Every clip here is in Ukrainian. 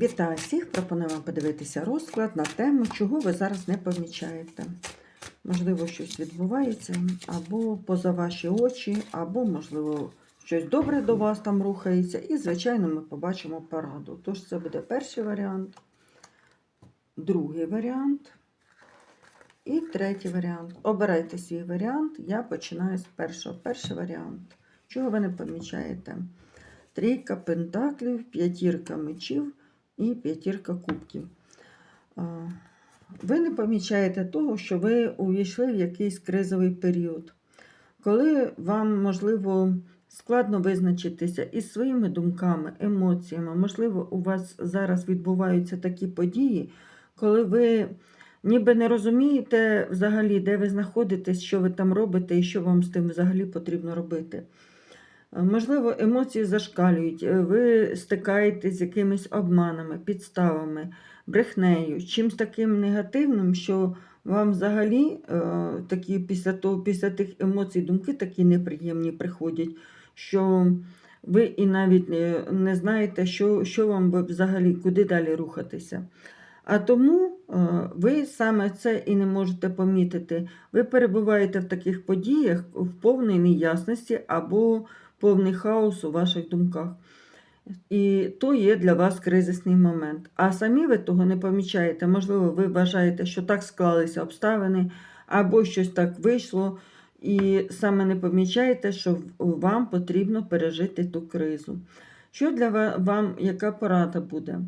Вітаю всіх! Пропоную вам подивитися розклад на тему, чого ви зараз не помічаєте. Можливо, щось відбувається, або поза ваші очі, або, можливо, щось добре до вас там рухається. І, звичайно, ми побачимо пораду. Тож, це буде перший варіант, другий варіант і третій варіант. Обирайте свій варіант. Я починаю з першого. Перший варіант. Чого ви не помічаєте? Трійка пентаклів, п'ятірка мечів і п'ятірка кубків. Ви не помічаєте того, що ви увійшли в якийсь кризовий період, коли вам, можливо, складно визначитися із своїми думками, емоціями. Можливо, у вас зараз відбуваються такі події, коли ви ніби не розумієте взагалі, де ви знаходитесь, що ви там робите і що вам з тим взагалі потрібно робити. Е, Можливо, емоції зашкалюють, е, ви стикаєтесь з якимись обманами, підставами, брехнею, чимось таким негативним, що вам взагалі е, такі після того, після тих емоцій думки такі неприємні приходять, що ви і навіть не, знаєте, що, що вам взагалі, куди далі рухатися. А тому ви саме це і не можете помітити. Ви перебуваєте в таких подіях в повній неясності або повний хаос у ваших думках. І то є для вас кризисний момент. А самі ви того не помічаєте. Можливо, ви вважаєте, що так склалися обставини, або щось так вийшло, і саме не помічаєте, що вам потрібно пережити ту кризу. Що для ва- вам, яка порада буде?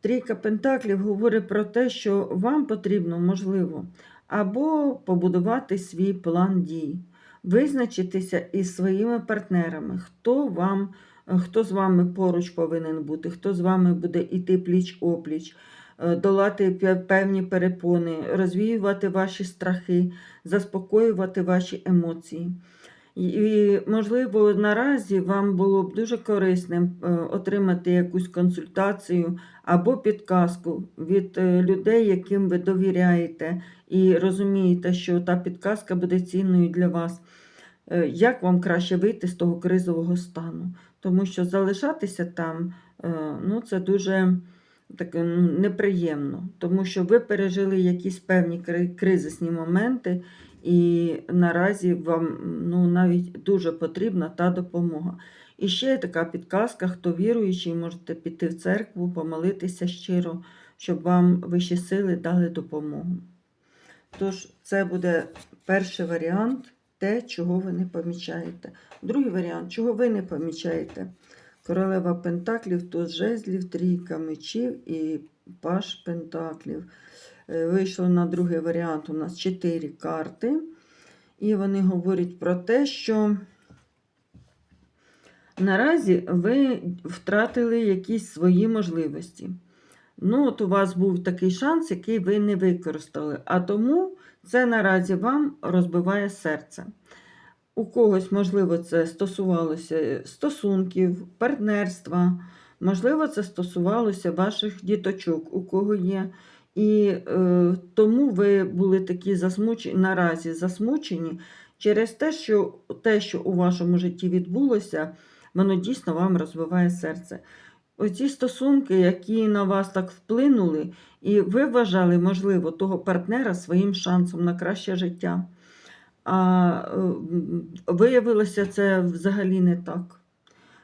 Трійка Пентаклів говорить про те, що вам потрібно, можливо, або побудувати свій план дій, визначитися із своїми партнерами, хто вам, хто з вами поруч повинен бути, хто з вами буде йти пліч-опліч, е, долати певні перепони, розвіювати ваші страхи, заспокоювати ваші емоції. І, можливо, наразі вам було б дуже корисним е, отримати якусь консультацію або підказку від е, людей, яким ви довіряєте, і розумієте, що та підказка буде цінною для вас. Е, Як вам краще вийти з того кризового стану? Тому що залишатися там ну, це дуже таке, ну, неприємно, тому що ви пережили якісь певні кризисні моменти, і наразі вам ну, навіть дуже потрібна та допомога. І ще є така підказка, хто віруючий, можете піти в церкву, помолитися щиро, щоб вам вищі сили дали допомогу. Тож, це буде перший варіант, те, чого ви не помічаєте. Другий варіант, чого ви не помічаєте. Королева Пентаклів, туз жезлів, трійка мечів і паш Пентаклів. Е, Вийшло на другий варіант у нас чотири карти. І вони говорять про те, що наразі ви втратили якісь свої можливості. Ну, от у вас був такий шанс, який ви не використали. А тому це наразі вам розбиває серце. У когось, можливо, це стосувалося стосунків, партнерства, можливо, це стосувалося ваших діточок, у кого є. І е, тому ви були такі засмучені, наразі засмучені через те, що те, що у вашому житті відбулося, воно дійсно вам розбиває серце. Оці стосунки, які на вас так вплинули, і ви вважали, можливо, того партнера своїм шансом на краще життя. А е, виявилося це взагалі не так.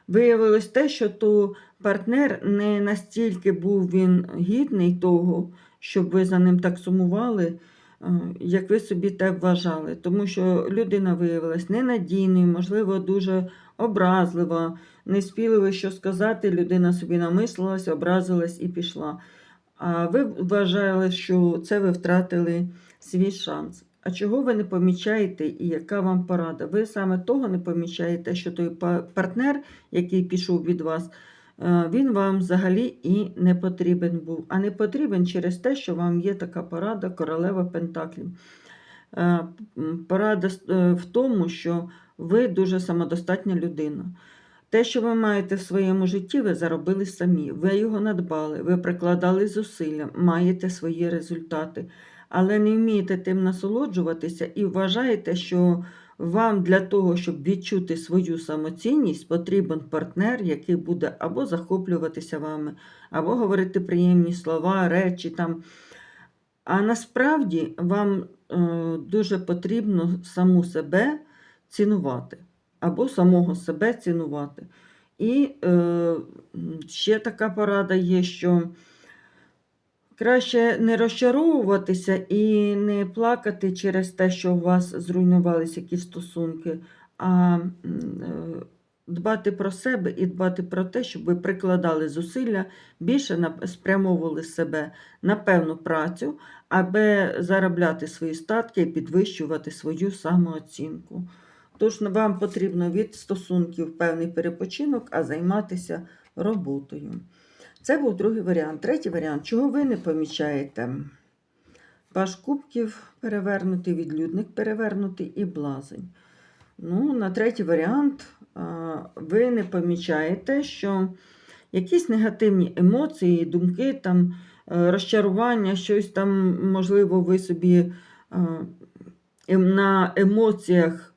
Виявилось те, що то партнер не настільки був він гідний того, щоб ви за ним так сумували, е, як ви собі те вважали. Тому що людина виявилась ненадійною, можливо, дуже образлива, не спіли ви що сказати, людина собі намислилась, образилась і пішла. А ви вважали, що це ви втратили свій шанс. А чого ви не помічаєте і яка вам порада? Ви саме того не помічаєте, що той партнер, який пішов від вас, він вам взагалі і не потрібен був. А не потрібен через те, що вам є така порада королева Пентаклів. Е, Порада е, в тому, що ви дуже самодостатня людина. Те, що ви маєте в своєму житті, ви заробили самі. Ви його надбали, ви прикладали зусилля, маєте свої результати, але не вмієте тим насолоджуватися і вважаєте, що вам для того, щоб відчути свою самоцінність, потрібен партнер, який буде або захоплюватися вами, або говорити приємні слова, речі там. А насправді вам е, дуже потрібно саму себе цінувати, або самого себе цінувати. І е, ще така порада є, що краще не розчаровуватися і не плакати через те, що у вас зруйнувалися якісь стосунки, а е, дбати про себе і дбати про те, щоб ви прикладали зусилля, більше спрямовували себе на певну працю, аби заробляти свої статки і підвищувати свою самооцінку. Тож вам потрібно від стосунків певний перепочинок, а займатися роботою. Це був другий варіант. Третій варіант, чого ви не помічаєте? Паш кубків перевернутий, відлюдник перевернутий і блазень. Ну, на третій варіант ви не помічаєте, що якісь негативні емоції, думки, там, е, розчарування, щось там, можливо, ви собі ем- на емоціях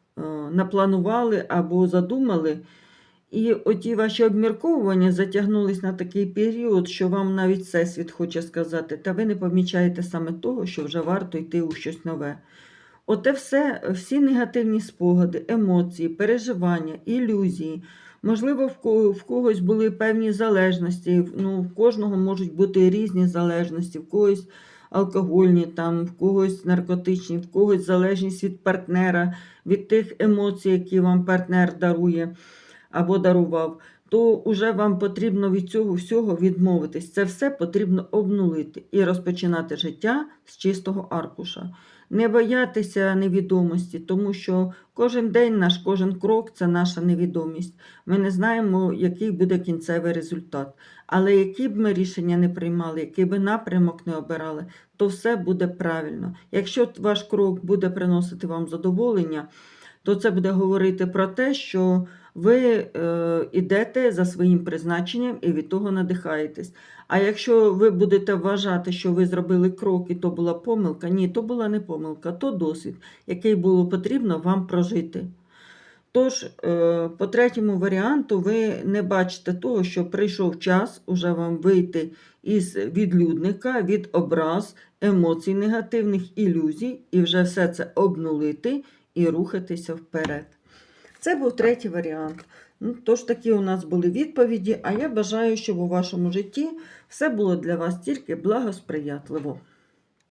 напланували або задумали. І оті ваші обмірковування затягнулись на такий період, що вам навіть всесвіт хоче сказати, та ви не помічаєте саме того, що вже варто йти у щось нове. Оте все, всі негативні спогади, емоції, переживання, ілюзії. Можливо, в когось були певні залежності, ну, в кожного можуть бути різні залежності, в когось алкогольні, там, в когось наркотичні, в когось залежність від партнера, від тих емоцій, які вам партнер дарує або дарував, то вже вам потрібно від цього всього відмовитись. Це все потрібно обнулити і розпочинати життя з чистого аркуша. Не боятися невідомості, тому що кожен день наш, кожен крок це наша невідомість. Ми не знаємо, який буде кінцевий результат. Але які б ми рішення не приймали, який би напрямок не обирали, то все буде правильно. Якщо ваш крок буде приносити вам задоволення, то це буде говорити про те, що ви е, йдете за своїм призначенням і від того надихаєтесь. А якщо ви будете вважати, що ви зробили крок і то була помилка, ні, то була не помилка, то досвід, який було потрібно вам прожити. Тож, е, по третьому варіанту, ви не бачите того, що прийшов час уже вам вийти із відлюдника, від образ, емоцій негативних, ілюзій, і вже все це обнулити і рухатися вперед. Це був третій варіант. Ну, тож такі у нас були відповіді, а я бажаю, щоб у вашому житті все було для вас тільки благосприятливо.